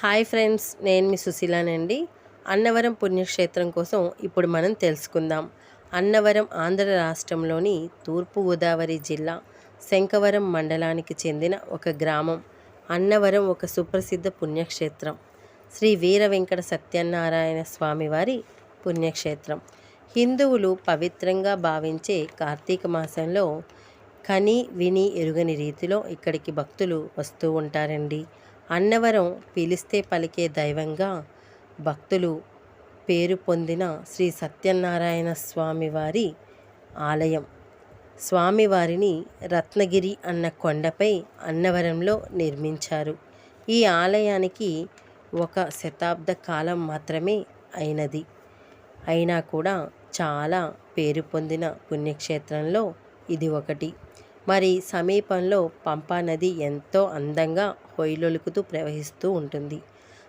Hi friends నేను మీ సుశీలానండి. అన్నవరం పుణ్యక్షేత్రం కోసం ఇప్పుడు మనం తెలుసుకుందాం. అన్నవరం ఆంధ్ర రాష్ట్రంలోని తూర్పుగోదావరి జిల్లా శంకవరం మండలానికి చెందిన ఒక గ్రామం. అన్నవరం ఒక సుప్రసిద్ధ పుణ్యక్షేత్రం. శ్రీ వీర వెంకట సత్యనారాయణ స్వామివారి పుణ్యక్షేత్రం. హిందువులు పవిత్రంగా భావించే కార్తీక మాసంలో కని విని ఎరుగని రీతిలో ఇక్కడికి భక్తులు వస్తూ ఉంటారండి. అన్నవరం పిలిస్తే పలికే దైవంగా భక్తులు పేరు పొందిన శ్రీ సత్యనారాయణ స్వామివారి ఆలయం. స్వామివారిని రత్నగిరి అన్న కొండపై అన్నవరంలో నిర్మించారు. ఈ ఆలయానికి ఒక శతాబ్ద కాలం మాత్రమే అయినది. అయినా కూడా చాలా పేరు పొందిన పుణ్యక్షేత్రంలో ఇది ఒకటి. మరి సమీపంలో పంపా నది ఎంతో అందంగా పొయ్యిలొలుకుతూ ప్రవహిస్తూ ఉంటుంది.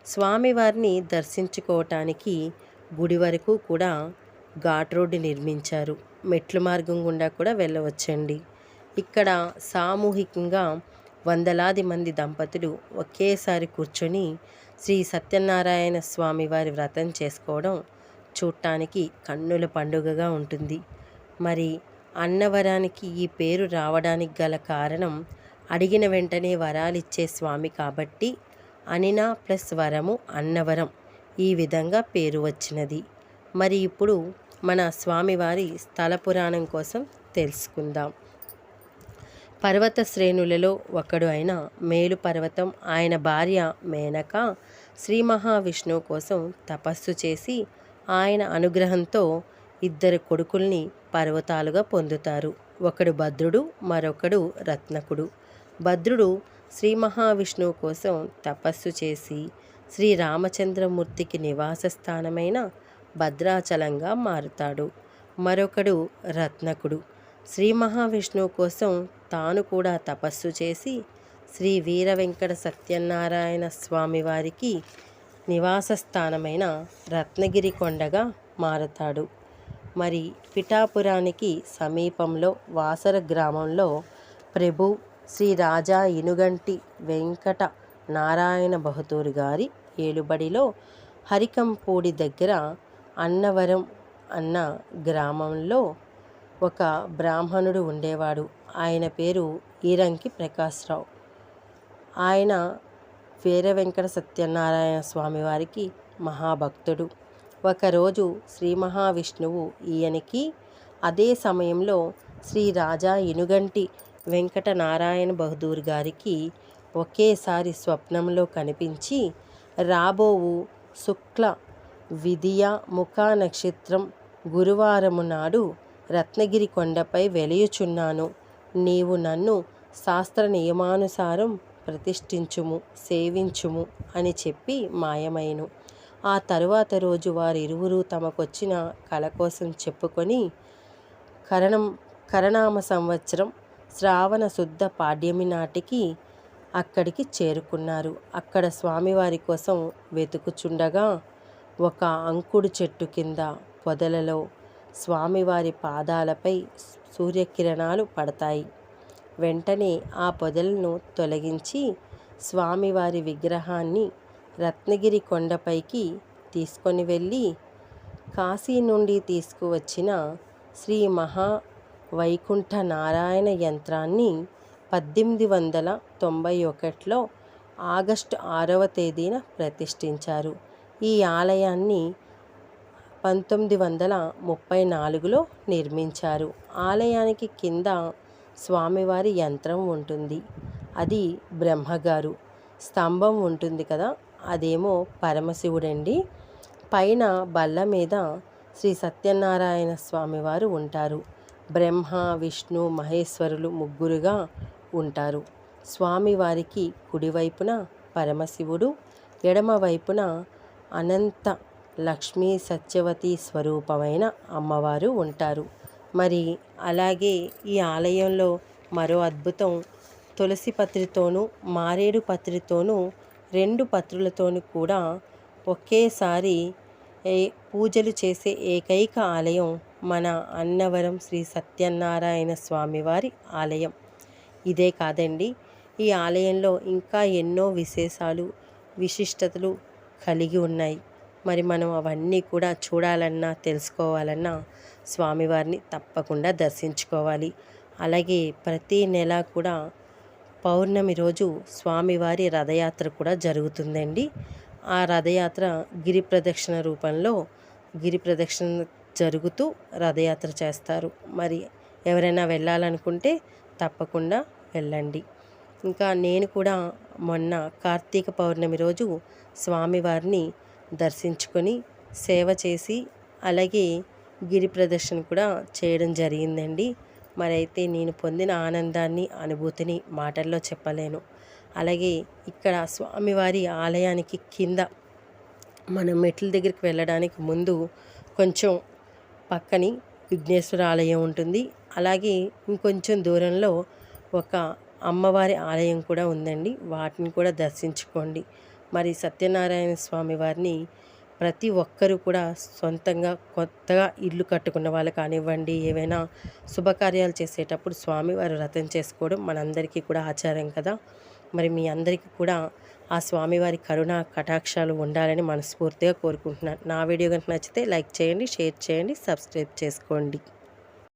స్వామివారిని దర్శించుకోవటానికి గుడి వరకు కూడా ఘాట్ రోడ్డు నిర్మించారు. మెట్లు మార్గం గుండా కూడా వెళ్ళవచ్చండి. ఇక్కడ సామూహికంగా వందలాది మంది దంపతులు ఒకేసారి కూర్చొని శ్రీ సత్యనారాయణ స్వామి వారి వ్రతం చేసుకోవడం చూడటానికి కన్నుల పండుగగా ఉంటుంది. మరి అన్నవరానికి ఈ పేరు రావడానికి గల కారణం అడిగిన వెంటనే వరాలిచ్చే స్వామి కాబట్టి అనినా ప్లస్ వరము అన్నవరం ఈ విధంగా పేరు వచ్చినది. మరి ఇప్పుడు మన స్వామివారి స్థల పురాణం కోసం తెలుసుకుందాం. పర్వత శ్రేణులలో ఒకడు అయిన మేలు పర్వతం ఆయన భార్య మేనక శ్రీ మహావిష్ణువు కోసం తపస్సు చేసి ఆయన అనుగ్రహంతో ఇద్దరు కొడుకుల్ని పర్వతాలుగా పొందుతారు. ఒకడు భద్రుడు మరొకడు రత్నకుడు. భద్రుడు శ్రీ మహావిష్ణువు కోసం తపస్సు చేసి శ్రీ రామచంద్రమూర్తికి నివాస స్థానమైన భద్రాచలంగా మారుతాడు. మరొకడు రత్నకుడు. శ్రీ మహావిష్ణువు కోసం తాను కూడా తపస్సు చేసి శ్రీ వీర వెంకట సత్యనారాయణ స్వామి వారికి నివాస స్థానమైన రత్నగిరి కొండగా మారతాడు. మరి పిఠాపురానికి సమీపంలో వాసర గ్రామంలో ప్రభు శ్రీ రాజా ఇనుగంటి వెంకట నారాయణ బహదూర్ గారి ఏలుబడిలో హరికంపూడి దగ్గర అన్నవరం అన్న గ్రామంలో ఒక బ్రాహ్మణుడు ఉండేవాడు. ఆయన పేరు ఈరంకి ప్రకాశ్రావు. ఆయన వీర వెంకట సత్యనారాయణ స్వామి వారికి మహాభక్తుడు. ఒకరోజు శ్రీ మహావిష్ణువు ఈయనకి అదే సమయంలో శ్రీ రాజా ఇనుగంటి వెంకట నారాయణ బహదూర్ గారికి ఒకేసారి స్వప్నంలో కనిపించి రాబోవు శుక్ల విధియ ముఖా నక్షత్రం గురువారము నాడు రత్నగిరి కొండపై వెలియుచున్నాను. నీవు నన్ను శాస్త్ర నియమానుసారం ప్రతిష్ఠించుము సేవించుము అని చెప్పి మాయమైను. ఆ తరువాత రోజు వారిరువురు తమకొచ్చిన కళ కోసం చెప్పుకొని కరణం కరణామ సంవత్సరం శ్రావణ శుద్ధ పాడ్యమి నాటికి అక్కడికి చేరుకున్నారు. అక్కడ స్వామివారి కోసం వెతుకుచుండగా ఒక అంకుడు చెట్టు కింద పొదలలో స్వామివారి పాదాలపై సూర్యకిరణాలు పడతాయి. వెంటనే ఆ పొదలను తొలగించి స్వామివారి విగ్రహాన్ని రత్నగిరి కొండపైకి తీసుకొని వెళ్ళి కాశీ నుండి తీసుకువచ్చిన శ్రీ మహా వైకుంఠ నారాయణ యంత్రాన్ని పద్దెనిమిది వందల తొంభై ఒకటిలో ఆగస్టు ఆరవ తేదీన ప్రతిష్ఠించారు. ఈ ఆలయాన్ని పంతొమ్మిది వందల ముప్పై నాలుగులో నిర్మించారు. ఆలయానికి కింద స్వామివారి యంత్రం ఉంటుంది. అది బ్రహ్మగారు. స్తంభం ఉంటుంది కదా అదేమో పరమశివుడండి. పైన బల్ల మీద శ్రీ సత్యనారాయణ స్వామివారు ఉంటారు. బ్రహ్మ విష్ణు మహేశ్వరులు ముగ్గురుగా ఉంటారు. స్వామివారికి కుడివైపున పరమశివుడు ఎడమవైపున అనంత లక్ష్మీ సత్యవతి స్వరూపమైన అమ్మవారు ఉంటారు. మరి అలాగే ఈ ఆలయంలో మరో అద్భుతం. తులసి పత్రితోనూ మారేడు పత్రితోనూ రెండు పత్రులతోనూ కూడా ఒకేసారి ఏ పూజలు చేసే ఏకైక ఆలయం మన అన్నవరం శ్రీ సత్యనారాయణ స్వామివారి ఆలయం. ఇదే కాదండి ఈ ఆలయంలో ఇంకా ఎన్నో విశేషాలు విశిష్టతలు కలిగి ఉన్నాయి. మరి మనం అవన్నీ కూడా చూడాలన్నా తెలుసుకోవాలన్నా స్వామివారిని తప్పకుండా దర్శించుకోవాలి. అలాగే ప్రతి నెల కూడా పౌర్ణమి రోజు స్వామివారి రథయాత్ర కూడా జరుగుతుందండి. ఆ రథయాత్ర గిరి ప్రదక్షిణ రూపంలో గిరి ప్రదక్షిణ జరుగుతూ రథయాత్ర చేస్తారు. మరి ఎవరైనా వెళ్ళాలనుకుంటే తప్పకుండా వెళ్ళండి. ఇంకా నేను కూడా మొన్న కార్తీక పౌర్ణమి రోజు స్వామివారిని దర్శించుకొని సేవ చేసి అలాగే గిరి ప్రదర్శన కూడా చేయడం జరిగిందండి. మరి అయితే నేను పొందిన ఆనందాన్ని అనుభూతిని మాటల్లో చెప్పలేను. అలాగే ఇక్కడ స్వామివారి ఆలయానికి కింద మనం మెట్ల దగ్గరికి వెళ్ళడానికి ముందు కొంచెం పక్కని విఘ్నేశ్వర ఆలయం ఉంటుంది. అలాగే ఇంకొంచెం దూరంలో ఒక అమ్మవారి ఆలయం కూడా ఉందండి. వాటిని కూడా దర్శించుకోండి. మరి సత్యనారాయణ స్వామి వారిని ప్రతి ఒక్కరూ కూడా సొంతంగా కొత్తగా ఇల్లు కట్టుకున్న వాళ్ళు కానివ్వండి ఏవైనా శుభకార్యాలు చేసేటప్పుడు స్వామివారు వ్రతం చేసుకోవడం మనందరికీ కూడా ఆచారం కదా. మరి మీ అందరికీ కూడా ఆ స్వామివారి కరుణ కటాక్షాలు ఉండాలని మనస్ఫూర్తిగా కోరుకుంటున్నాను. నా వీడియో కనుక నచ్చితే లైక్ చేయండి షేర్ చేయండి సబ్స్క్రైబ్ చేసుకోండి.